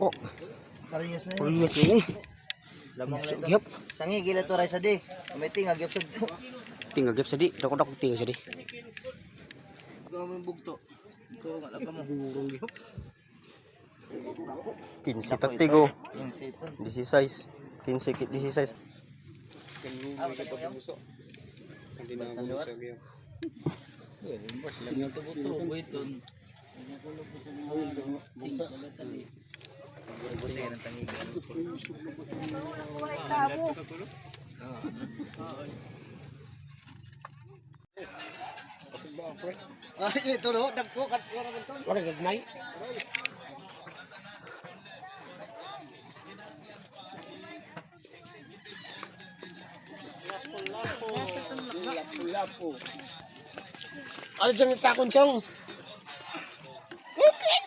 Oh, Parehas na pagiging sini. Lamang Sa na ito. gyap. Sangi gila to ray sa di. Umiting nga gyap sa to. Tinggal gyap sa di. Dako dako tinggal sa di. Yung bugto. So, alam ka mo. Burong gyap. 15 tatigo. Yung sipon. 16. 15 kit 16. Sa luwat. Buti yan ang tangi. Ay, ito no, dagko kat ko naman to. Ora gagmay. Ano dyan takon siyang?